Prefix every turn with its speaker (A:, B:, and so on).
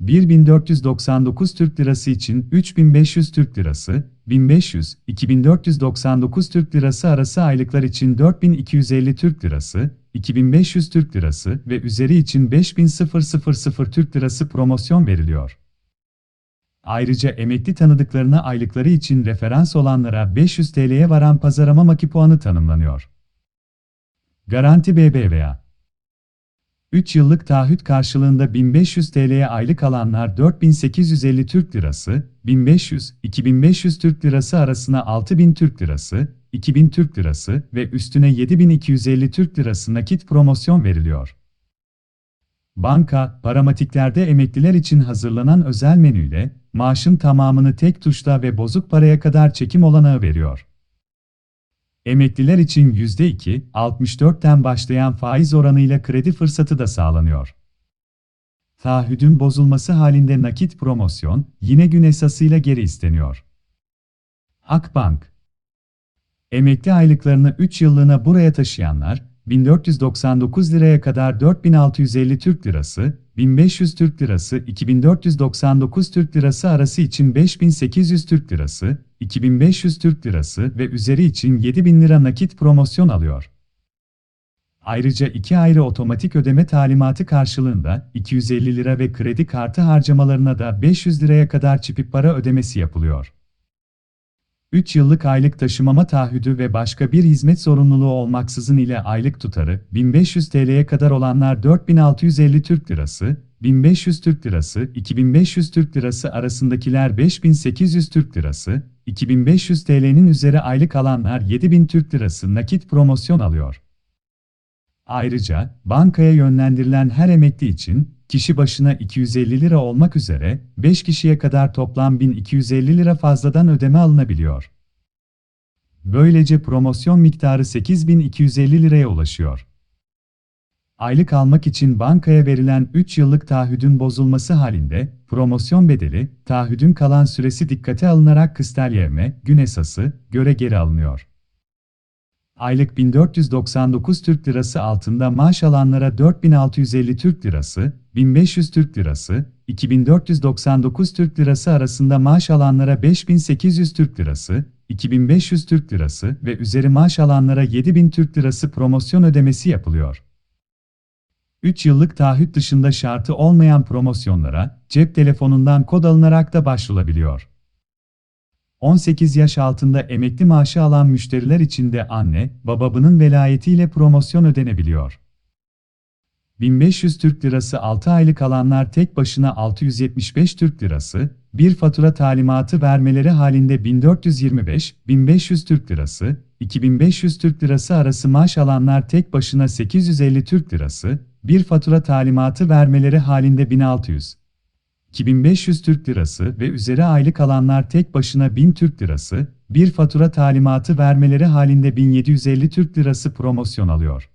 A: 1499 Türk Lirası için 3500 Türk Lirası, 1500, 2499 Türk Lirası arası aylıklar için 4250 Türk Lirası, 2500 Türk Lirası ve üzeri için 5000 Türk Lirası promosyon veriliyor. Ayrıca emekli tanıdıklarına aylıkları için referans olanlara 500 TL'ye varan pazarama maki puanı tanımlanıyor. Garanti BBVA 3 yıllık taahhüt karşılığında 1500 TL'ye aylık alanlar 4850 Türk Lirası, 1500, 2500 Türk Lirası arasına 6000 Türk Lirası, 2000 Türk Lirası ve üstüne 7250 Türk Lirası nakit promosyon veriliyor. Banka, paramatiklerde emekliler için hazırlanan özel menüyle, maaşın tamamını tek tuşla ve bozuk paraya kadar çekim olanağı veriyor. Emekliler için %2, 64'ten başlayan faiz oranıyla kredi fırsatı da sağlanıyor. Taahhüdün bozulması halinde nakit promosyon, yine gün esasıyla geri isteniyor. Akbank Emekli aylıklarını 3 yıllığına buraya taşıyanlar, 1499 liraya kadar 4650 Türk Lirası, 1500 Türk Lirası, 2499 Türk Lirası arası için 5800 Türk Lirası, 2500 Türk Lirası ve üzeri için 7000 lira nakit promosyon alıyor. Ayrıca iki ayrı otomatik ödeme talimatı karşılığında 250 lira ve kredi kartı harcamalarına da 500 liraya kadar çipip para ödemesi yapılıyor. 3 yıllık aylık taşımama taahhüdü ve başka bir hizmet zorunluluğu olmaksızın ile aylık tutarı 1500 TL'ye kadar olanlar 4650 Türk Lirası, 1500 Türk Lirası, 2500 Türk Lirası arasındakiler 5800 Türk Lirası, 2500 TL'nin üzeri aylık alanlar 7000 Türk Lirası nakit promosyon alıyor. Ayrıca, bankaya yönlendirilen her emekli için, kişi başına 250 lira olmak üzere, 5 kişiye kadar toplam 1250 lira fazladan ödeme alınabiliyor. Böylece promosyon miktarı 8250 liraya ulaşıyor. Aylık almak için bankaya verilen 3 yıllık taahhüdün bozulması halinde, promosyon bedeli, taahhüdün kalan süresi dikkate alınarak kıstelyevme, gün esası, göre geri alınıyor aylık 1499 Türk Lirası altında maaş alanlara 4650 Türk Lirası, 1500 Türk Lirası, 2499 Türk Lirası arasında maaş alanlara 5800 Türk Lirası, 2500 Türk Lirası ve üzeri maaş alanlara 7000 Türk Lirası promosyon ödemesi yapılıyor. 3 yıllık taahhüt dışında şartı olmayan promosyonlara cep telefonundan kod alınarak da başvurulabiliyor. 18 yaş altında emekli maaşı alan müşteriler için de anne, bababının velayetiyle promosyon ödenebiliyor. 1500 Türk Lirası 6 aylık alanlar tek başına 675 Türk Lirası, bir fatura talimatı vermeleri halinde 1425, 1500 Türk Lirası, 2500 Türk Lirası arası maaş alanlar tek başına 850 Türk Lirası, bir fatura talimatı vermeleri halinde 1600, 2500 Türk Lirası ve üzeri aylık alanlar tek başına 1000 Türk Lirası, bir fatura talimatı vermeleri halinde 1750 Türk Lirası promosyon alıyor.